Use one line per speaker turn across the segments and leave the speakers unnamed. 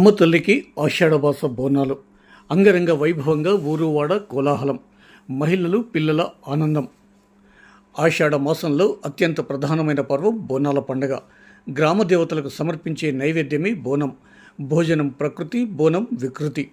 అమ్మ తల్లికి ఆషాఢమాస బోనాలు. అంగరంగ వైభవంగా ఊరువాడ కోలాహలం. మహిళలు పిల్లల ఆనందం. ఆషాఢ మాసంలో అత్యంత ప్రధానమైన పర్వం బోనాల పండగ. గ్రామ దేవతలకు సమర్పించే నైవేద్యమే బోనం. భోజనం ప్రకృతి బోనం వికృతి.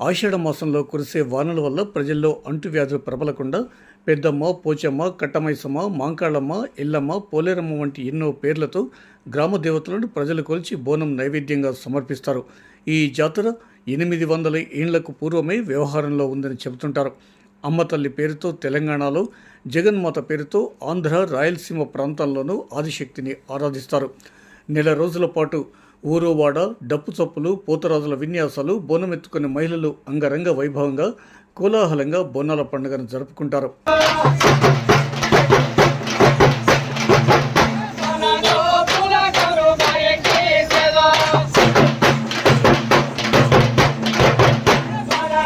ఆషాఢ మాసంలో కురిసే వానల వల్ల ప్రజల్లో అంటువ్యాధులు ప్రబలకుండా పెద్దమ్మ పోచమ్మ కట్టమైసమ్మ మాంకాళమ్మ ఎల్లమ్మ పోలేరమ్మ వంటి ఎన్నో పేర్లతో గ్రామ దేవతలను ప్రజలు కొలిచి బోనం నైవేద్యంగా సమర్పిస్తారు. ఈ జాతర ఎనిమిది వందల ఏళ్ళకు పూర్వమే వ్యవహారంలో ఉందని చెబుతుంటారు. అమ్మ తల్లి పేరుతో తెలంగాణలో జగన్మాత పేరుతో ఆంధ్ర రాయలసీమ ప్రాంతాల్లోనూ ఆదిశక్తిని ఆరాధిస్తారు. నెల రోజుల పాటు ఊరోవాడ డప్పు చప్పులు పోతరాజుల విన్యాసాలు బోనమెత్తుకునే మహిళలు అంగరంగ వైభవంగా కోలాహలంగా బోనాల పండుగను జరుపుకుంటారు.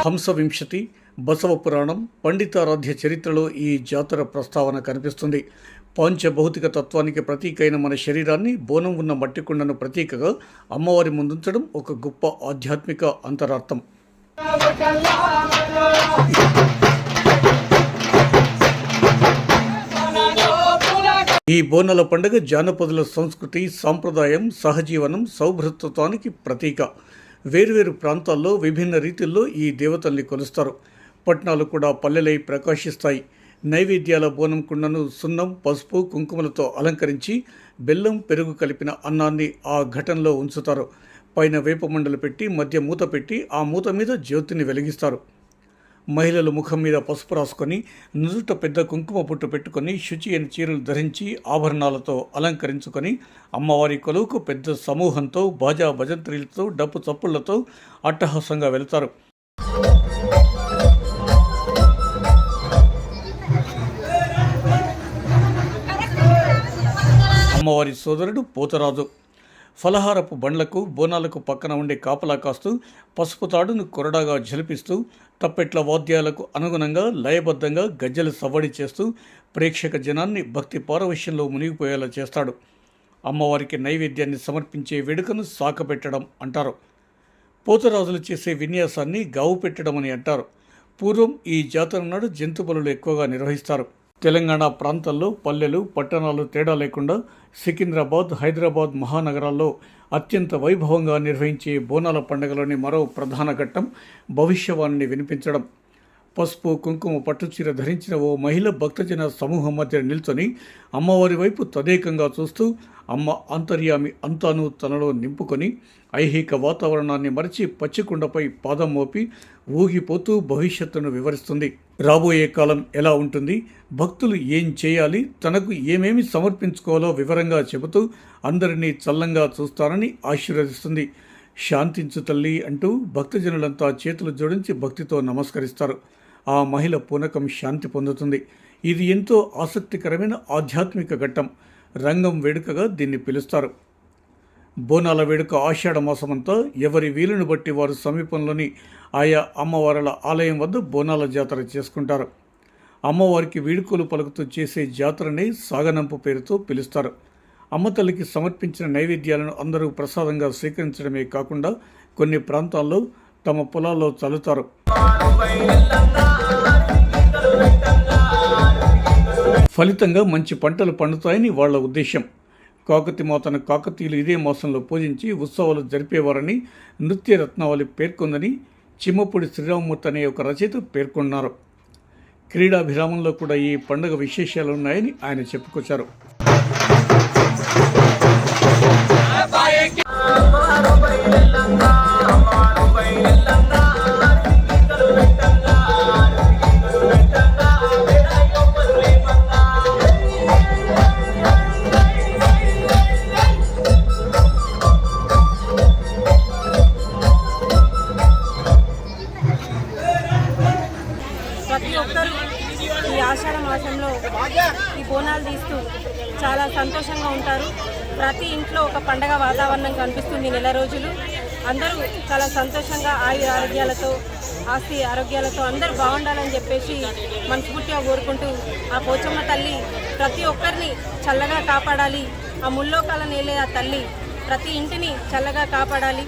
హంసవింశతి బసవ పురాణం పండితారాధ్య చరిత్రలో ఈ జాతర ప్రస్తావన కనిపిస్తుంది. పాంచభౌతిక తత్వానికి ప్రతీకైన మన శరీరాన్ని బోనం ఉన్న మట్టి కుండను ప్రతీకగా అమ్మవారి ముందుంచడం ఒక గొప్ప ఆధ్యాత్మిక అంతరార్థం. ఈ బోనాల పండుగ జానపదుల సంస్కృతి సాంప్రదాయం సహజీవనం సౌభృతత్వానికి ప్రతీక. వేర్వేరు ప్రాంతాల్లో విభిన్న రీతిల్లో ఈ దేవతల్ని కొలుస్తారు. పట్నాలు కూడా పల్లెలై ప్రకాశిస్తాయి. నైవేద్యాల బోనం కుండను సున్నం పసుపు కుంకుమలతో అలంకరించి బెల్లం పెరుగు కలిపిన అన్నాన్ని ఆ ఘటనలో ఉంచుతారు. పైన వేపమండలు పెట్టి మధ్య మూత పెట్టి ఆ మూత మీద జ్యోతిని వెలిగిస్తారు. మహిళలు ముఖం మీద పసుపు రాసుకొని నుదుట పెద్ద కుంకుమ పుట్టు పెట్టుకొని శుచి అయిన చీరలు ధరించి ఆభరణాలతో అలంకరించుకొని అమ్మవారి కొలువుకు పెద్ద సమూహంతో బాజా భజంత్రీలతో డప్పు చప్పుళ్ళతో అట్టహాసంగా వెళతారు. అమ్మవారి సోదరుడు పోతరాజు. ఫలహారపు బండ్లకు బోనాలకు పక్కన ఉండే కాపలా కాస్తూ పసుపు తాడును కొరడాగా జలిపిస్తూ తప్పెట్ల వాద్యాలకు అనుగుణంగా లయబద్ధంగా గజ్జలు సవ్వడి చేస్తూ ప్రేక్షక జనాన్ని భక్తి పారవశ్యంలో మునిగిపోయేలా చేస్తాడు. అమ్మవారికి నైవేద్యాన్ని సమర్పించే వేడుకను సాకపెట్టడం అంటారు. పోతరాజులు చేసే విన్యాసాన్ని గావు పెట్టడం అని అంటారు. పూర్వం ఈ జాతర నాడు జంతు ఎక్కువగా నిర్వహిస్తారు. తెలంగాణ ప్రాంతాల్లో పల్లెలు పట్టణాలు తేడా లేకుండా సికింద్రాబాద్ హైదరాబాద్ మహానగరాల్లో అత్యంత వైభవంగా నిర్వహించే బోనాల పండుగలోని మరో ప్రధాన ఘట్టం భవిష్యవాణిని వినిపించడం. పసుపు కుంకుమ పట్టుచీర ధరించిన ఓ మహిళ భక్తజన సమూహం మధ్య నిల్చొని అమ్మవారి వైపు తదేకంగా చూస్తూ అమ్మ అంతర్యామి అంతాను తనలో నింపుకొని ఐహిక వాతావరణాన్ని మరచి పచ్చికుండపై పాదం మోపి ఊగిపోతూ భవిష్యత్తును వివరిస్తుంది. రాబోయే కాలం ఎలా ఉంటుంది? భక్తులు ఏం చేయాలి? తనకు ఏమేమి సమర్పించుకోవాలో వివరంగా చెబుతూ అందరినీ చల్లంగా చూస్తానని ఆశీర్వదిస్తుంది. శాంతించు తల్లి అంటూ భక్తజనులంతా చేతులు జోడించి భక్తితో నమస్కరిస్తారు. ఆ మహిళ పూనకం శాంతి పొందుతుంది. ఇది ఎంతో ఆసక్తికరమైన ఆధ్యాత్మిక ఘట్టం. రంగం వేడుకగా దీన్ని పిలుస్తారు. బోనాల వేడుక ఆషాఢ మాసమంతా ఎవరి వీలును బట్టి వారు సమీపంలోని ఆయా అమ్మవారుల ఆలయం వద్ద బోనాల జాతర చేసుకుంటారు. అమ్మవారికి వీడుకోలు పలుకుతూ చేసే జాతరని సాగనంపు పేరుతో పిలుస్తారు. అమ్మతల్లికి సమర్పించిన నైవేద్యాలను అందరూ ప్రసాదంగా స్వీకరించడమే కాకుండా కొన్ని ప్రాంతాల్లో తమ పొలాల్లో చల్లుతారు. ఫలితంగా మంచి పంటలు పండుతాయని వాళ్ళ ఉద్దేశం. కాకతి మాతను కాకతీయులు ఇదే మాసంలో పూజించి ఉత్సవాలు జరిపేవారని నృత్య రత్నావళి పేర్కొందని చిమ్మపూడి శ్రీరామమూర్తి అనే ఒక రచయిత పేర్కొన్నారు. క్రీడాభిరామంలో కూడా ఈ పండుగ విశేషాలు ఉన్నాయని ఆయన చెప్పుకొచ్చారు.
ఈ బోనాలు తీస్తూ చాలా సంతోషంగా ఉంటారు. ప్రతి ఇంట్లో ఒక పండగ వాతావరణం కనిపిస్తుంది నెల రోజులు. అందరూ చాలా సంతోషంగా ఆయుర ఆరోగ్యాలతో ఆస్తి ఆరోగ్యాలతో అందరూ బాగుండాలని చెప్పేసి మనస్ఫూర్తిగా కోరుకుంటూ ఆ పోచమ్మ తల్లి ప్రతి ఒక్కరిని చల్లగా కాపాడాలి. ఆ ముల్లోకాల నేలే ఆ తల్లి. ప్రతి ఇంటిని చల్లగా కాపాడాలి.